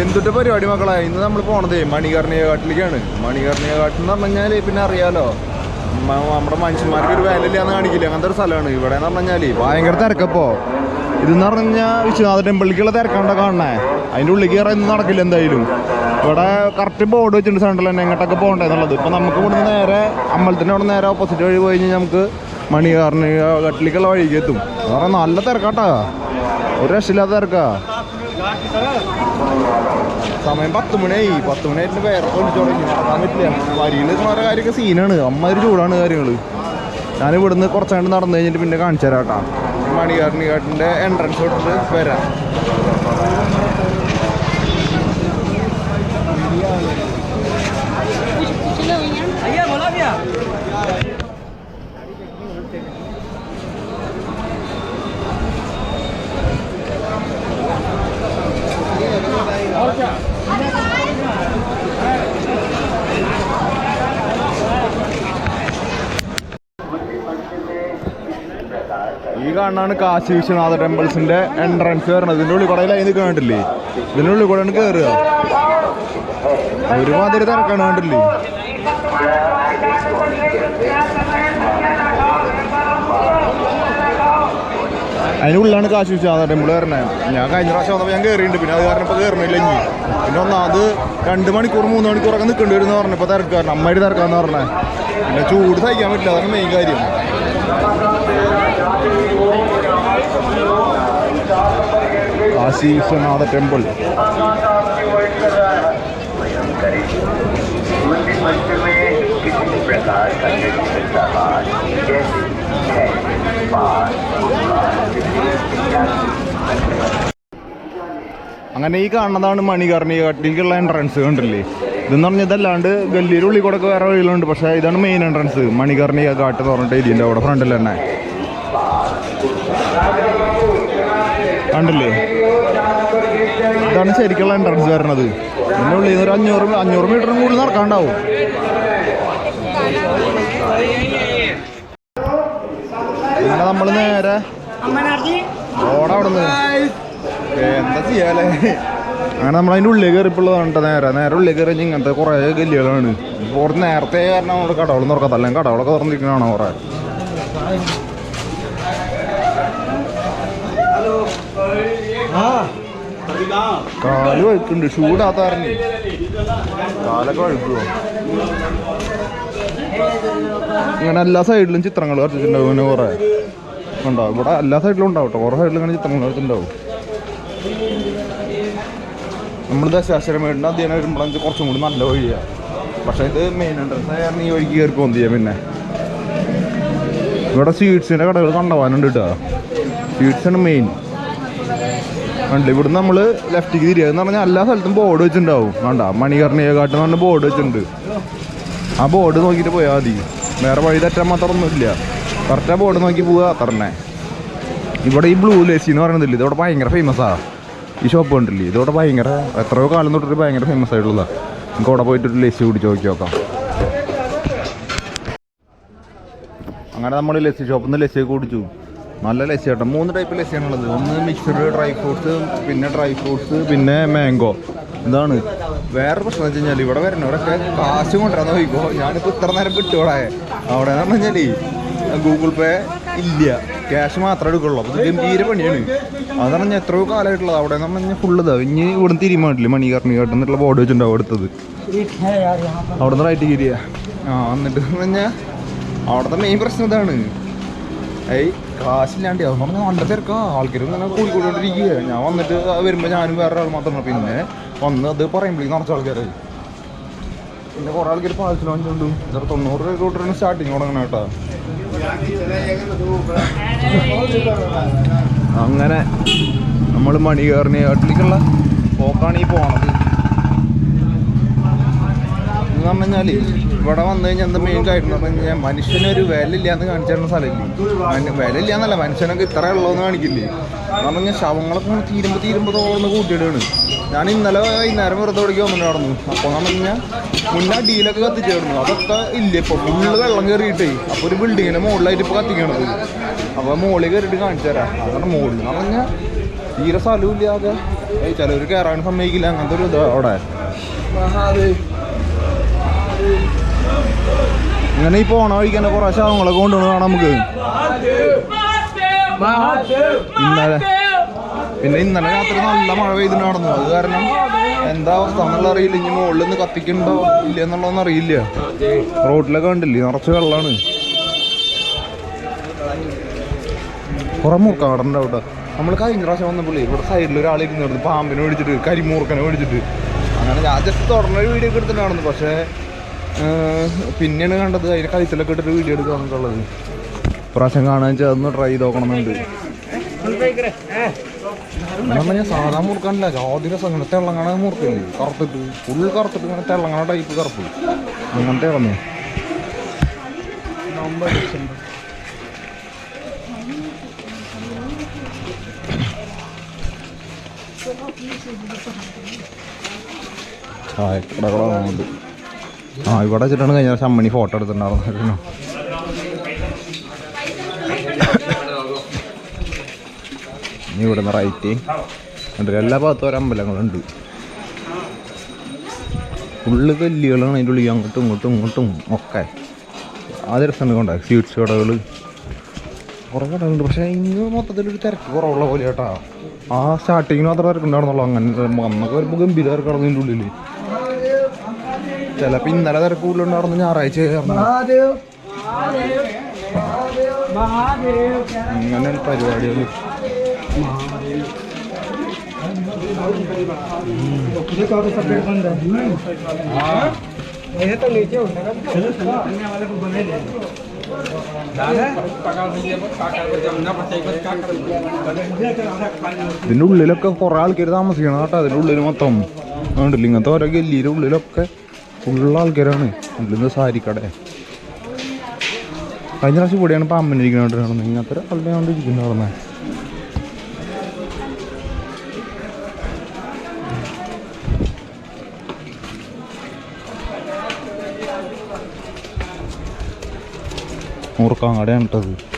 എന്തുട്ട് പരിപാടി മക്കളെ? ഇന്ന് നമ്മൾ പോണത് മണികർണിയ കാട്ടിലേക്കാണ് മണികർണിയ കാട്ടിൽ എന്ന് പറഞ്ഞു പിന്നെ അറിയാലോ. നമ്മുടെ മനുഷ്യന്മാർക്ക് ഒരു വിലയില്ലാന്ന് കാണിക്കില്ല? അങ്ങനത്തെ ഒരു സ്ഥലമാണ്. ഇവിടെ എന്ന് പറഞ്ഞു കഴിഞ്ഞാൽ ഭയങ്കര തിരക്കപ്പോ ഇതെന്ന് പറഞ്ഞാൽ വിശ്വനാഥ ടെമ്പിളിലേക്കുള്ള തിരക്കാണ്ട കാണണേ അതിന്റെ ഉള്ളിൽ കയറാൻ ഇന്ന് നടക്കില്ല എന്തായാലും. ഇവിടെ കറക്റ്റ് ബോർഡ് വെച്ചിട്ടുണ്ട് സെൻട്രൽ തന്നെ എങ്ങോട്ടൊക്കെ പോകണ്ടേ എന്നുള്ളത്. ഇപ്പം നമുക്ക് ഇവിടുന്ന് നേരെ അമ്പലത്തിന്റെ അവിടെ നേരെ ഓപ്പോസിറ്റ് വഴി പോയി കഴിഞ്ഞാൽ നമുക്ക് മണികാറിന് കട്ടിലേക്കുള്ള വഴിക്ക് എത്തും. എന്ന് പറഞ്ഞാൽ നല്ല തിരക്കാട്ടാ. ഒരു രക്ഷയില്ലാത്ത തിരക്കാ. സമയം പത്ത് മണിയായി. പത്ത് മണിയായിട്ട് വേറെ വിളിച്ചു തുടങ്ങി. വരിയിൽ നിൽക്കുന്ന കാര്യമൊക്കെ സീനാണ് അമ്മാതിരി ചൂടാണ് കാര്യങ്ങൾ ഞാൻ ഇവിടുന്ന് കുറച്ചാണ്ട് നടന്നു കഴിഞ്ഞിട്ട് പിന്നെ കാണിച്ചു തരാം കേട്ടോ. മണികാർണികാട്ടിന്റെ എൻട്രൻസ് തൊട്ടിട്ട് വരാം. ഈ കാണാണ് കാശി വിശ്വനാഥ ടെമ്പിൾസിന്റെ എൻട്രൻസ് വരുന്നത്. ഇതിന്റെ ഉള്ളിൽ കൂടെ ലൈൻ കണ്ടില്ലേ ഇതിന്റെ ഉള്ളിൽ കൂടെയാണ് കയറുക ഒരുമാതിരി തിരക്കാണ് കണ്ടില്ലേ അതിനുള്ളിലാണ് കാശി വിശ്വനാഥ ടെമ്പിൾ വരണേ ഞാൻ കഴിഞ്ഞ പ്രാവശ്യം വന്നപ്പോൾ ഞാൻ കയറിയിട്ടുണ്ട് പിന്നെ അത് കാരണം ഇപ്പോൾ കയറണില്ല ഇനി. പിന്നെ ഒന്നാമത് രണ്ട് മണിക്കൂർ മൂന്ന് മണിക്കൂറൊക്കെ നിൽക്കേണ്ടി വരുന്ന എന്ന് പറഞ്ഞപ്പോൾ തിരക്കാരണം അമ്മയുടെ തിരക്കാന്ന് പറഞ്ഞേ. പിന്നെ ചൂട് സഹിക്കാൻ പറ്റില്ല അതാണ് മെയിൻ കാര്യം. കാശി വിശ്വനാഥ ടെമ്പിൾ. അങ്ങനെ ഈ കാണുന്നതാണ് മണികർണികാട്ടിലേക്കുള്ള എൻട്രൻസ് കണ്ടില്ലേ? ഇതെന്ന് പറഞ്ഞാൽ ഇതല്ലാണ്ട് ഗല്ലിയുടെ ഉള്ളിൽ കൂടെ വേറെ വഴികളുണ്ട് പക്ഷേ ഇതാണ് മെയിൻ എൻട്രൻസ് മണികർണി കാട്ട് തുറന്നിട്ട് ഇതിന്റെ അവിടെ ഫ്രണ്ടിൽ തന്നെ. കണ്ടില്ലേ? ഇതാണ് ശരിക്കുള്ള എൻട്രൻസ് വരണത് ഇതിന്റെ ഉള്ളിൽ ഒരു അഞ്ഞൂറ് അഞ്ഞൂറ് മീറ്ററിന് കൂടുതൽ നടക്കാണ്ടാവും. അങ്ങനെ നമ്മൾ നേരെ ഓടാ അവിടെ നിന്ന് എന്താ ചെയ്യാലേ? അങ്ങനെ നമ്മൾ അതിന്റെ ഉള്ളിൽ കയറിപ്പുള്ളതാണ് കേട്ടോ നേരെ. നേരെ ഉള്ളിൽ കയറി ഇങ്ങനത്തെ കുറേ ഗല്ലികളാണ്. പുറത്ത് നേരത്തെ കാരണം നമ്മുടെ കടകൾ തുറക്കാത്ത അല്ലെങ്കിൽ കടകളൊക്കെ തുറന്നിരിക്കണതാണ് കുറേ? കാൽ വഴുക്കുണ്ട് ചൂടാത്ത കാരണം കാലൊക്കെ വഴുക്കുവോ? ഇങ്ങനെ എല്ലാ സൈഡിലും ചിത്രങ്ങൾ വരച്ചിട്ടുണ്ടാവും ഇങ്ങനെ കുറേ. ഉണ്ടാവും. ഇവിടെ എല്ലാ സൈഡിലും ഉണ്ടാവും കേട്ടോ. കുറേ സൈഡിലും ഇങ്ങനെ ചിത്രങ്ങൾ വരച്ചിട്ടുണ്ടാവും. നമ്മൾ ദശാശ്വരമേടിന്റെ അധ്യയനം വരുമ്പോഴാണ് കുറച്ചും കൂടി നല്ല വഴിയാ. പക്ഷേ ഇത് മെയിൻ എൻട്രൻസ് കാരണം ഈ വഴിക്ക് കയറി പോകുന്നത് ചെയ്യാം പിന്നെ. ഇവിടെ സ്വീറ്റ്സിന്റെ കടകൾ കണ്ടവാനുണ്ട് കേട്ടോ. സ്വീറ്റ്സാണ് മെയിൻ കണ്ടില്ല? ഇവിടുന്ന് നമ്മൾ ലെഫ്റ്റിക്ക് തിരിയുക എന്ന് പറഞ്ഞാൽ എല്ലാ സ്ഥലത്തും ബോർഡ് വെച്ചിട്ടുണ്ടാവും. വേണ്ട മണികർണിയെ എന്ന് പറഞ്ഞ ബോർഡ് വെച്ചിട്ടുണ്ട്. ആ ബോർഡ് നോക്കിയിട്ട് പോയാൽ മതി. വേറെ വഴി തെറ്റാൻ മാത്രമൊന്നുമില്ല. കറക്റ്റ് ആ ബോർഡ് നോക്കി പോവുക അത്രന്നെ ഇവിടെ ഈ ബ്ലൂ ലേസി എന്ന് പറയുന്നില്ല ഇതോടെ ഭയങ്കര ഫേമസാണ് ഈ ഷോപ്പ് കണ്ടില്ലേ ഇതോടെ ഭയങ്കര എത്രയോ കാലം തൊട്ടിട്ട് ഭയങ്കര ഫേമസ് ആയിട്ടുള്ളതാണ് നമുക്ക് അവിടെ പോയിട്ട് ഒരു ലസ്സി കുടിച്ച് നോക്കി നോക്കാം. അങ്ങനെ നമ്മൾ ലസ്സി ഷോപ്പിൽ നിന്ന് ലസ്സിയൊക്കെ കുടിച്ചു. നല്ല ലസ്സി കേട്ടോ മൂന്ന് ടൈപ്പ് ലസ്സിയാണുള്ളത് ഒന്ന് മിക്സ്ഡ് ഡ്രൈ ഫ്രൂട്ട്സ് പിന്നെ ഡ്രൈ ഫ്രൂട്ട്സ് പിന്നെ മാംഗോ ഇതാണ്. വേറെ പ്രശ്നം എന്ന് വെച്ചാൽ ഇവിടെ വരുന്നവരൊക്കെ കാശ് കൊണ്ടുവരാൻ നോക്കിക്കോ. ഞാനിപ്പോൾ ഇത്ര നേരം കിട്ടുകൂടെ അവിടെ എന്ന് പറഞ്ഞു കഴിഞ്ഞാൽ ഗൂഗിൾ പേ ഇല്ല. ക്യാഷ് മാത്രമേ എടുക്കുള്ളൂ. അപ്പോൾ ഗംഭീര പണിയാണ്. അത് പറഞ്ഞാൽ എത്രയോ കാലമായിട്ടുള്ളത്. അവിടെ എന്ന് പറഞ്ഞാൽ ഫുള്ള് ഇതാ. ഇനി ഇവിടുന്ന് തിരിമാട്ടില്ല മണികർണി കേട്ടെന്നുള്ള ബോർഡ് വെച്ചിട്ടുണ്ടാവും അടുത്തത്. അവിടെ നിന്ന് റൈറ്റ് കീരിയ ആ എന്നിട്ട് എന്ന് പറഞ്ഞാൽ അവിടുത്തെ മെയിൻ പ്രശ്നം ഇതാണ്. ഏയ് കാശില്ലാണ്ട് പറഞ്ഞാൽ നല്ല തിരക്കാ. ആൾക്കാർ ഇങ്ങനെ കൂടിക്കൊണ്ടിരിക്കുക ഞാൻ വന്നിട്ട് വരുമ്പോൾ ഞാനും വേറെ ആൾ മാത്രമാണ് പിന്നെ വന്ന് അത് പറയുമ്പോഴേക്കും നിറച്ച ആൾക്കാർ പിന്നെ കുറേ ആൾക്കാർ പാഴ്സൽ വാങ്ങിച്ചുകൊണ്ട് ഇത്ര തൊണ്ണൂറ് രൂപ തൊട്ടിട്ടാണ് സ്റ്റാർട്ടിങ് തുടങ്ങണം കേട്ടോ. അങ്ങനെ നമ്മൾ മണികേറിന് കാട്ടിലേക്കുള്ള പോക്കാണ് ഈ പോണത്. എന്ന് എന്ന് പറഞ്ഞു ഇവിടെ വന്നു കഴിഞ്ഞാൽ എന്താ മെയിൻ കാര്യം? എന്ന് പറഞ്ഞു മനുഷ്യനൊരു വില ഇല്ലാന്ന് കാണിച്ചിരുന്ന സ്ഥലമില്ലേ? വില ഇല്ലാന്നല്ല മനുഷ്യനൊക്കെ ഇത്ര ഉള്ളതെന്ന് കാണിക്കില്ലേ? എന്ന് പറഞ്ഞു കഴിഞ്ഞാൽ ശവങ്ങളൊക്കെ തീരുമ്പോൾ തീരുമ്പോൾ തോന്നുന്ന കൂട്ടിയിടുകയാണ്. ഞാൻ ഇന്നലെ വൈകുന്നേരം വെറുതെ ഓടിക്ക് വന്നിട്ട് നടന്നു. അപ്പോൾ എന്ന് പറഞ്ഞു കഴിഞ്ഞാൽ മുന്നേ ഡീലൊക്കെ കത്തിച്ചായിരുന്നു അതൊക്കെ ഇല്ല? ഇപ്പോൾ ഫുള്ള് വെള്ളം കയറിയിട്ടേ അപ്പോൾ ഒരു ബിൽഡിങ്ങിന്റെ മുകളിലായിട്ട് ഇപ്പോൾ കത്തിക്കണത്. അപ്പോൾ മുകളിൽ കയറിയിട്ട് കാണിച്ചു തരാം. അതാണ് മുകളിൽ എന്ന് പറഞ്ഞാൽ തീരെ സ്ഥലവും ഇല്ലാതെ. ചിലവർ കയറാൻ സമ്മതിക്കില്ല. അങ്ങനത്തെ ഒരു ഇത് അവിടെ. ഇങ്ങനെ ഈ പോണ വഴിക്ക് തന്നെ കുറേ ശവങ്ങളൊക്കെ കൊണ്ടുപോകണം കാണാം നമുക്ക്. ഇന്നലെ പിന്നെ ഇന്നലെ രാത്രി നല്ല മഴ പെയ്തിട്ട് നടന്നു. അത് കാരണം എന്താ അവസ്ഥ എന്നുള്ള അറിയില്ല. ഇനി മുകളിൽ നിന്ന് കത്തിക്കണ്ടോ ഇല്ല എന്നുള്ളതൊന്നും അറിയില്ല. റോഡിലൊക്കെ കണ്ടില്ലേ? നിറച്ച് വെള്ളമാണ് കുറെ മുറുക്കാടുണ്ട് അവിടെ. നമ്മൾ കഴിഞ്ഞ പ്രാവശ്യം വന്നപ്പോൾ ഇവിടെ സൈഡിൽ ഒരാൾ പാമ്പിനെ മേടിച്ചിട്ട് കരിമൂർക്കനെ മേടിച്ചിട്ട്. അങ്ങനെ ഞാൻ ജസ്റ്റ് തുടർന്ന വീഡിയോ ഒക്കെ എടുത്തിട്ടാണെന്ന് പക്ഷേ പിന്നെയാണ് കണ്ടത്. അതിന്റെ കഴുത്തിലൊക്കെ ഇട്ടിട്ട് വീഡിയോ എടുക്കാന്നുള്ളത് പ്രാവശ്യം കാണാൻ അതൊന്ന് ട്രൈ ചെയ്ത് നോക്കണമെന്നുണ്ട് ഞാൻ സാധാ മുറുക്കാനില്ല ജാതി രസം. ഇങ്ങനെ തെള്ളങ്ങണ മുറുക്കില്ലേ കറുത്തിട്ട് ഫുൾ കറുത്തിട്ട് ഇങ്ങനെ തെള്ളങ്ങണ ടൈപ്പ് കറുപ്പ്. അങ്ങനത്തെ ഇറങ്ങി ചായക്കടകളാണ് ആ ഇവിടെ വെച്ചിട്ടാണ് കഴിഞ്ഞ പ്രാവശ്യം അമ്മണി ഫോട്ടോ എടുത്തിട്ടുണ്ടായിരുന്നു ഇനി ഇവിടെ നിന്ന് റൈറ്റ് ഉണ്ട് എല്ലാ ഭാഗത്തും ഒരു അമ്പലങ്ങളുണ്ട്. ഫുള്ള് കല്ലുകളാണ് അതിന്റെ ഉള്ളിൽ അങ്ങോട്ടും ഇങ്ങോട്ടും ഇങ്ങോട്ടും ഒക്കെ. അത് രസമാണ് കൊണ്ട സ്വീറ്റ്സ് കടകൾ കുറേ കടകളുണ്ട് പക്ഷേ ഇന്ന് മൊത്തത്തിലൊരു തിരക്ക് കുറവുള്ള പോലെ കേട്ടോ ആ സ്റ്റാർട്ടിങ്ങിന് മാത്രം തിരക്കുണ്ടായിരുന്നുള്ളൂ അങ്ങനെ അന്നൊക്കെ വരുമ്പോൾ ഗംഭീര തിരക്കായിരുന്നു ഇതിന്റെ ഉള്ളിൽ ചിലപ്പോൾ ഇന്നലെ തിരക്ക് കൂടുതലുണ്ടായിരുന്നു ഞായറാഴ്ച അങ്ങനെ പരിപാടികൾ ഇതിന്റെ ഉള്ളിലൊക്കെ കുറേ ആൾക്കാർ താമസിക്കണം കേട്ടോ അതിന്റെ ഉള്ളിൽ മൊത്തം. ഇങ്ങനത്തെ ഓരോ ഗല്ലിയുടെ ഉള്ളിലൊക്കെ ഫുള്ള ആൾക്കാരാണ് നിന്ന് സാരിക്കട. കഴിഞ്ഞ പ്രാവശ്യം ഇവിടെയാണ് ഇപ്പം നടന്നത് ഇങ്ങനത്തെ ഒരാളുടെ നിന്ന്. ഓർക്കാൻ കടയാണ് മൂർക്കാങ്ങാടെയാണ്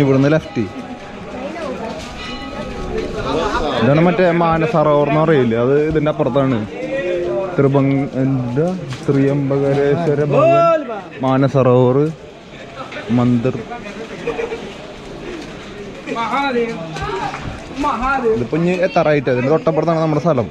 ഇവിടുന്ന് ലെഫ്റ്റ് ഇതാണ് മറ്റേ മാനസറോവർ എന്ന് പറയില്ലേ? അത് ഇതിന്റെ അപ്പുറത്താണ്. ത്രിഭംഗ എന്താ? ശ്രീയംബകരേശ്വര ഭവൻ മാനസറോവർ മന്ദിർ. ഇതിപ്പോ ഇനി എത്താറായിട്ട്? അതിന്റെ തൊട്ടപ്പുറത്താണ് നമ്മുടെ സ്ഥലം.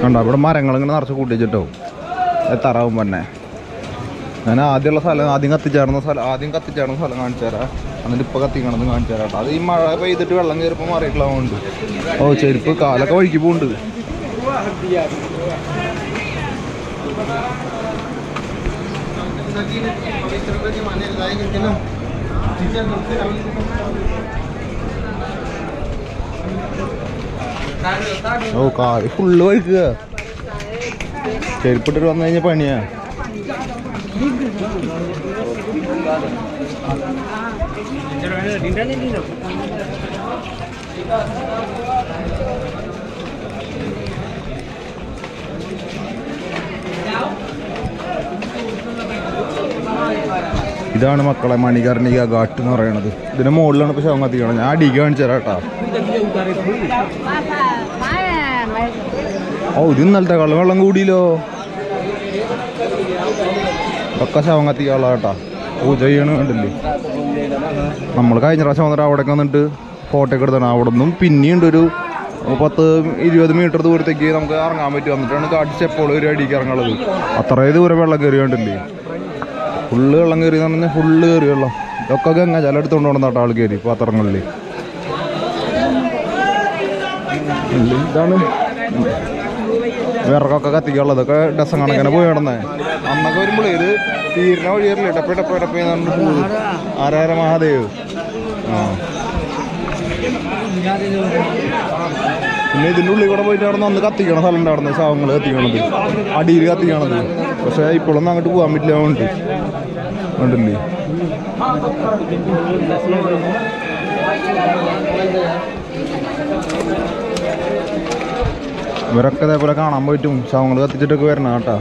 കണ്ടോ ഇവിടെ മരങ്ങൾ ഇങ്ങനെ നിറച്ച് കൂട്ടിച്ചിട്ടോ എത്താറാവും തന്നെ. ഞാൻ ആദ്യമുള്ള സ്ഥലം ആദ്യം കത്തിച്ചേർന്ന സ്ഥലം ആദ്യം കത്തിച്ചേർന്ന സ്ഥലം കാണിച്ചു എന്നിട്ട് ഇപ്പൊ കത്തിക്കണമെന്ന് കാണിച്ചു തരാം അത് ഈ മഴ പെയ്തിട്ട് വെള്ളം കയറിയപ്പോൾ മാറിയിട്ടുള്ളതുകൊണ്ട് ഓ ചെരുപ്പ് കാലൊക്കെ വഴിക്ക് പോകുന്നുണ്ട് ഓ കാൽ ഫുള്ള് വഴുക്കുക ചെരുപ്പിട്ടിട്ട് വന്നു കഴിഞ്ഞ പണിയാ. ഇതാണ് മക്കളെ മണികർണിക ഘാട്ട് എന്ന് പറയണത്. ഇതിന്റെ മുകളിലാണ് ഇപ്പൊ ശവം കത്തിക്കണം ഞാൻ അടിക്ക് കാണിച്ചു തരാം ഓ ഇത് ഇന്നലത്തെ കള്ളം വെള്ളം കൂടിയില്ലോ. ഒക്കെ ശവം കത്തിക്കാനുള്ള കേട്ടാ. പൂജ ചെയ്യണ കണ്ടില്ലേ? നമ്മൾ കഴിഞ്ഞ പ്രാവശ്യം വന്നിട്ട് അവിടെ വന്നിട്ട് ഫോട്ടോ ഒക്കെ എടുത്താണ്. അവിടെ നിന്നും പിന്നെയുണ്ട് ഒരു പത്ത് ഇരുപത് മീറ്റർ ദൂരത്തേക്ക് നമുക്ക് ഇറങ്ങാൻ പറ്റും. എന്നിട്ടാണ് കാട്ടി ഒരു അടിക്ക് ഇറങ്ങുള്ളത് അത്രയും ദൂരം വെള്ളം കയറി കണ്ടില്ലേ ഫുള്ള് വെള്ളം കയറി എന്ന് ഫുള്ള് കയറി വെള്ളം. ഇതൊക്കെ ഗംഗ ജലം എടുത്തുകൊണ്ട് കൊണ്ടാട്ടോ ആൾ കയറി പാത്രങ്ങളിൽ ഇതാണ്. വിറകൊക്കെ കത്തിക്കാനുള്ളത്. ഇതൊക്കെ ഡസം കണക്കിനെ പോയി കിടന്നേ അന്നൊക്കെ വരുമ്പോൾ ഇത് തീരുന്ന വഴിയല്ലേ ടപ്പ ടപ്പ ടപ്പ പോകും ആരാര മഹാദേവ്? ആ. പിന്നെ ഇതിന്റെ ഉള്ളിൽ കൂടെ പോയിട്ട് അവിടെ അന്ന് കത്തിക്കണ സ്ഥലം ഉണ്ടായിരുന്നു. ശവങ്ങൾ കത്തിക്കണത്. അടിയിൽ കത്തിക്കണത്. പക്ഷേ ഇപ്പോഴൊന്നും അങ്ങോട്ട് പോകാൻ പറ്റില്ല അതുകൊണ്ട് കണ്ടില്ലേ ഇവരൊക്കെ ഇതേപോലെ കാണാൻ പറ്റും. ശവങ്ങൾ കത്തിച്ചിട്ടൊക്കെ വരണം കേട്ടാ.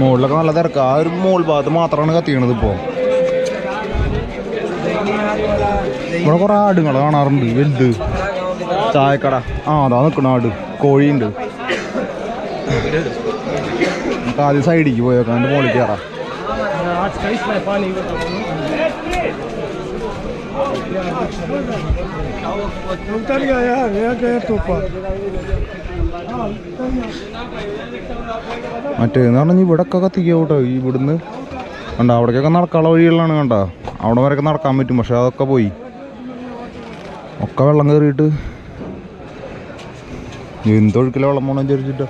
മുകളിലൊക്കെ നല്ല തിരക്ക്. ആ ഒരു മുകൾ ഭാഗത്ത് മാത്രമാണ് കത്തിക്കണത് ഇപ്പോ. ഇവിടെ കുറേ ആടുകൾ കാണാറുണ്ട്. വലുത്. ചായക്കട. ആ അതാ നിൽക്കണ ആട്. കോഴിയുണ്ട്. ആദ്യം സൈഡിലേക്ക് പോയേക്കാം എന്റെ മുകളിൽ കയറാം. उतर गया यार ये गया तो ऊपर മറ്റേന്ന് പറഞ്ഞാൽ ഇവിടെയൊക്കെ കത്തിക്കുക കേട്ടോ ഈ ഇവിടുന്ന് കണ്ട അവിടേക്കൊക്കെ നടക്കാനുള്ള വഴികളാണ് കണ്ട അവിടെ വരെയൊക്കെ നടക്കാൻ പറ്റും പക്ഷെ അതൊക്കെ പോയി ഒക്കെ വെള്ളം കയറിയിട്ട് എന്തൊഴുക്കിലെ വെള്ളം പോകണം വിചാരിച്ചിട്ട്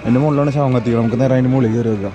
അതിൻ്റെ മുകളിലാണ് ശവം കത്തിക്കുക നമുക്ക് നേരെ അതിൻ്റെ മുകളിൽ കയറി വെക്കാം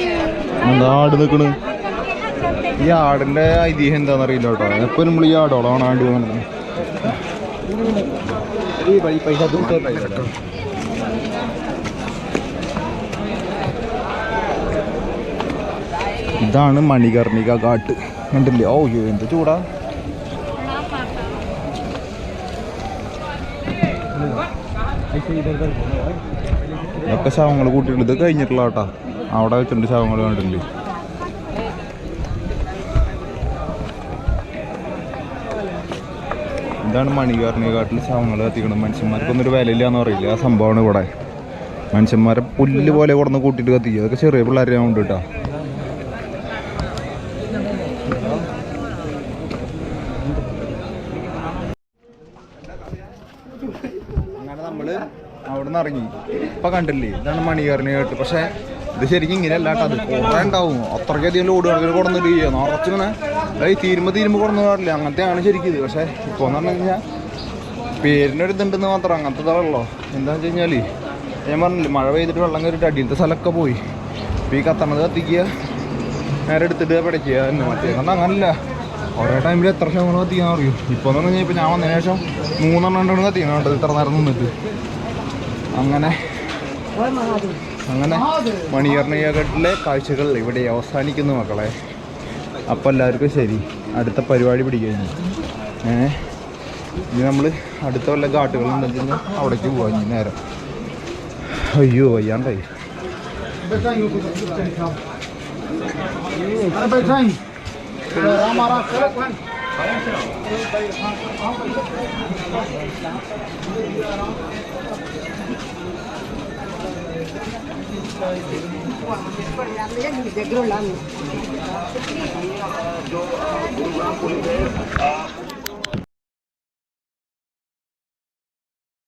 എന്താ ആട് നിൽക്കണ് ഈ ആടിന്റെ ഐതിഹ്യം എന്താണെന്ന് അറിയില്ല കേട്ടോ. എപ്പോഴും നമ്മൾ ഈ ആടോളാണ് ആണ്ട് പോകുന്നത് ഇതാണ് മണികർണിക ഘാട്ട്. കണ്ടില്ലേ? ഓ അയ്യോ എന്ത് ചൂടാ. ഒക്കെ ശവങ്ങൾ കൂട്ടിയിട്ടുണ്ട്. ഇത് കഴിഞ്ഞിട്ടുള്ള കേട്ടാ അവിടെ ചുണ്ടി ശവങ്ങൾ കണ്ടിട്ടുണ്ട് ഇതാണ് മണികാർണികാട്ടിൽ ശവങ്ങൾ കത്തിക്കണം മനുഷ്യന്മാർക്കൊന്നും ഒരു പറയില്ല? ആ സംഭവമാണ് ഇവിടെ. മനുഷ്യന്മാരെ പുല്ല് പോലെ കൊടുന്ന് കൂട്ടിയിട്ട് കത്തിക്കുക അതൊക്കെ ചെറിയ പിള്ളേരെ ഉണ്ട് കേട്ടോ. അങ്ങനെ നമ്മൾ അവിടെ നിന്ന് ഇറങ്ങി. ഇപ്പൊ കണ്ടില്ലേ? ഇതാണ് മണികാറിനെ പക്ഷേ പക്ഷെ ഇത് ശരിക്കും ഇങ്ങനെ അല്ലാട്ടോ അത് കുറെ അത്രയ്ക്കധികം ലോഡ് കണക്കിന് കൊടുന്നിട്ട് ചെയ്യുക. നിറച്ചിങ്ങനെ അതായത് തീരുമ്പോൾ തീരുമ്പോൾ കൊടുന്നു പാടില്ല അങ്ങനത്തെയാണ് ശരിക്കും ഇത്. പക്ഷേ ഇപ്പോൾ എന്ന് പറഞ്ഞു കഴിഞ്ഞാൽ പേരിനൊരു ഇതുണ്ടെന്ന് മാത്രം അങ്ങനത്തെ ഇതാണല്ലോ. എന്താണെന്ന് വെച്ച് കഴിഞ്ഞാൽ ഞാൻ പറഞ്ഞില്ലേ മഴ പെയ്തിട്ട് വെള്ളം കയറിയിട്ട് അടിയിലത്തെ സ്ഥലമൊക്കെ പോയി. അപ്പോൾ ഈ കത്തണത് കത്തിക്കുക നേരെ എടുത്തിട്ട് പിടയ്ക്കുക തന്നെ മറ്റേ കാരണം അങ്ങനല്ല. ഓരോ ടൈമിൽ എത്ര ശതമാനം കത്തിക്കാൻ അറിയും? ഇപ്പോൾ എന്ന് പറഞ്ഞു കഴിഞ്ഞാൽ ഇപ്പോൾ ഞാൻ വന്നതിന് ശേഷം മൂന്നെണ്ണം കത്തിക്കണം കേട്ടോ ഇത്ര നേരം നിന്നിട്ട്. അങ്ങനെ. അങ്ങനെ മണികർണികഘട്ടിലെ കാഴ്ചകൾ ഇവിടെ അവസാനിക്കുന്നു മക്കളെ. അപ്പം എല്ലാവർക്കും ശരി. അടുത്ത പരിപാടി പിടിക്കുന്നു. ഏ? ഇനി നമ്മൾ അടുത്ത വല്ല ഘാട്ടുകളുണ്ടെങ്കിൽ അവിടേക്ക് പോകാം ഇനി നേരം. അയ്യോ വയ്യാണ്ടായി. Thank you. దగ్గర